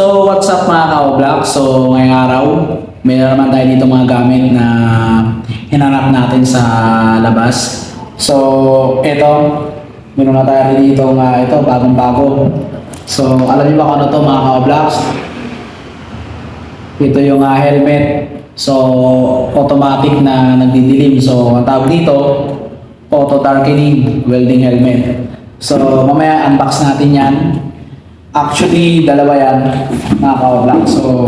So, what's up mga ka-vlog? So, ngayong araw, mayroon naman tayo dito mga gamit na hinanap natin sa labas. So, ito, meron na tayo dito nga ito, bagong-bago. So, alam niyo ba kung ano to mga ka-vlogs? Ito yung ah, helmet. So, automatic na nagdidilim. So, ang tawag dito, auto darkening welding helmet. So, mamaya unbox natin yan. Actually, dalawa yan, mga ka-vlog. So,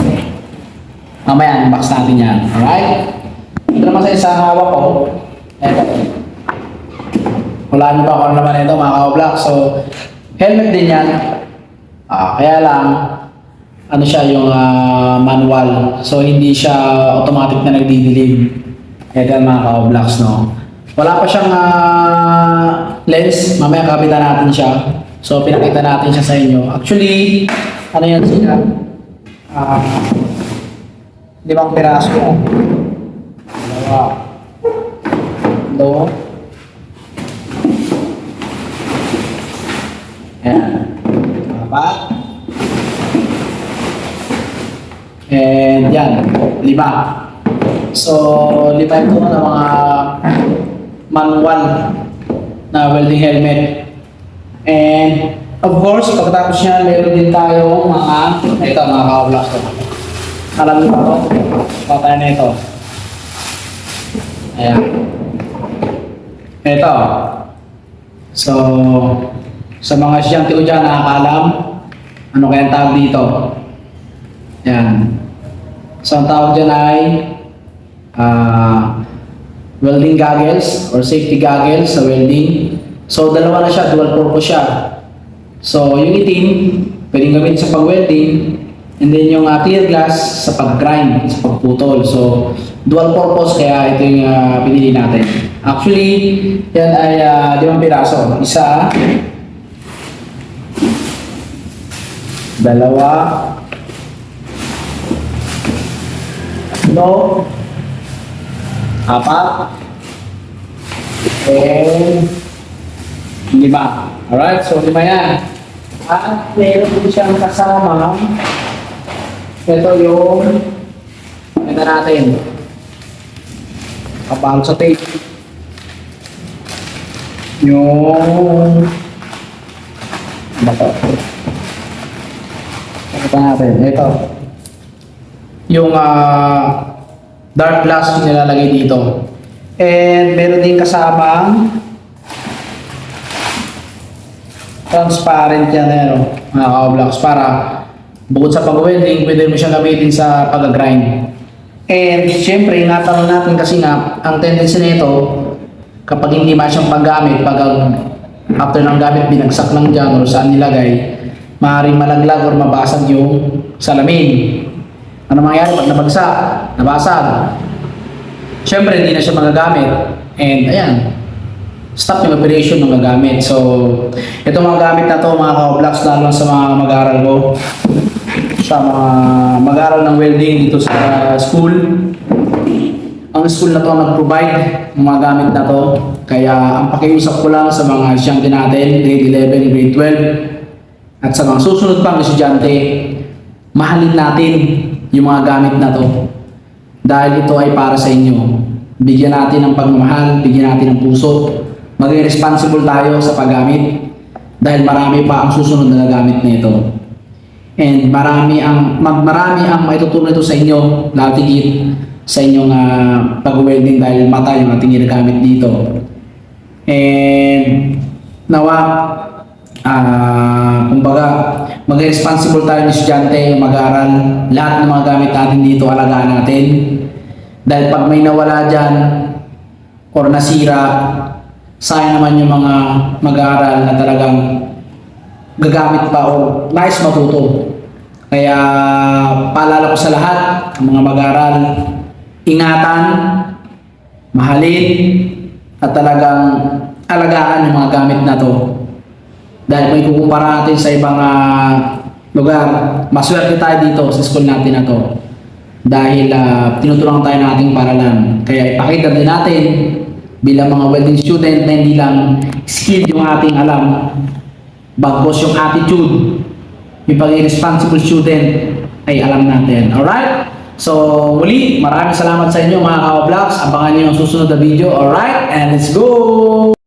mamaya unbox natin yan. Alright? Ito naman sa isang hawak ko. Ito. Wala niyo ba kung ano naman ito, mga ka-vlog. So, helmet din yan. Ah, kaya lang, ano siya yung ah, manual. So, hindi siya automatic na nagdidilim. Yung mga ka-vlogs, no? Wala pa siyang ah, lens. Mamaya kapitan natin siya. So, pinakita natin siya sa inyo. Actually, ano yan siya? Ah, limang piraso. Dalawa. Dalawa. Ayan. Apat. And yan, lima. So, lima ito ng mga manual na welding helmet. And of course, pagkatapos niyan, meron din tayong mga, ito mga ka-vlogs. Alam niyo ba ito? Patay na ito. Ayan. Ito. So, sa mga estudyante ko dyan nakakaalam, ano kaya ang tawag dito? Yan. So, ang tawag dyan ay ah, welding goggles or safety goggles sa welding. So, dalawa na siya, dual purpose siya. So, yung itim, pwedeng gamitin sa pag-welding, and then yung uh, clear glass sa pag-grind, sa pagputol. So, dual purpose, kaya ito yung ah, pinili natin. Actually, yan ay ah, limang piraso. Isa, dalawa, tatlo, apat, and lima. Alright, so lima yan. At meron din siyang kasama. Ito yung ito natin. Kapal sa tape. Yung ano ba to? Ito natin. Ito. Yung ah, dark glass nilalagay dito. And meron din kasamang transparent yan eh, no? mga ka-blocks para bukod sa pag-welding, pwede mo siya gamitin sa pag-grind. And syempre, ingatan natin kasi nga, ang tendency nito, kapag hindi masyang paggamit, pag after ng gamit, binagsak lang dyan or saan nilagay, maaaring malaglag or mabasag yung salamin. Ano mangyayari pag nabagsak, nabasag? Syempre, hindi na siya magagamit. And ayan, stop yung operation ng gagamit. So, ito mga gamit na to mga ka-blocks, lalo sa mga mag-aaral ko. Sa mga mag-aaral ng welding dito sa school. Ang school na to nag-provide ng mga gamit na to. Kaya ang pakiusap ko lang sa mga estudyante natin, grade 11, grade 12, at sa mga susunod pang estudyante, mahalin natin yung mga gamit na to. Dahil ito ay para sa inyo. Bigyan natin ng pagmamahal, bigyan natin ng puso. Maging responsible tayo sa paggamit. Dahil marami pa ang susunod na gagamit na ito. And marami ang mag- marami ang maitutulong ito sa inyo, tigit sa inyong uh, pag-welding dahil mata yung ating ginagamit dito. And nawa, ah kumbaga, maging responsible tayo ng estudyante, mag-aaral, lahat ng mga gamit natin dito, alagaan natin. Dahil pag may nawala dyan, or nasira, sayang naman yung mga mag-aaral na talagang gagamit pa o nais matuto. Kaya paalala ko sa lahat, ang mga mag-aaral, ingatan, mahalin, at talagang alagaan yung mga gamit na to. Dahil kung ikukumpara natin sa ibang ah, lugar, maswerte tayo dito sa school natin na to. Dahil uh, tinutulungan tayo ng ating paralan. Kaya ipakita din natin bilang mga welding student na hindi lang skill yung ating alam, bagos yung attitude yung pagiging responsible student ay alam natin. Alright? So, muli, maraming salamat sa inyo mga ka-vlogs. Abangan nyo yung susunod na video. Alright? And let's go!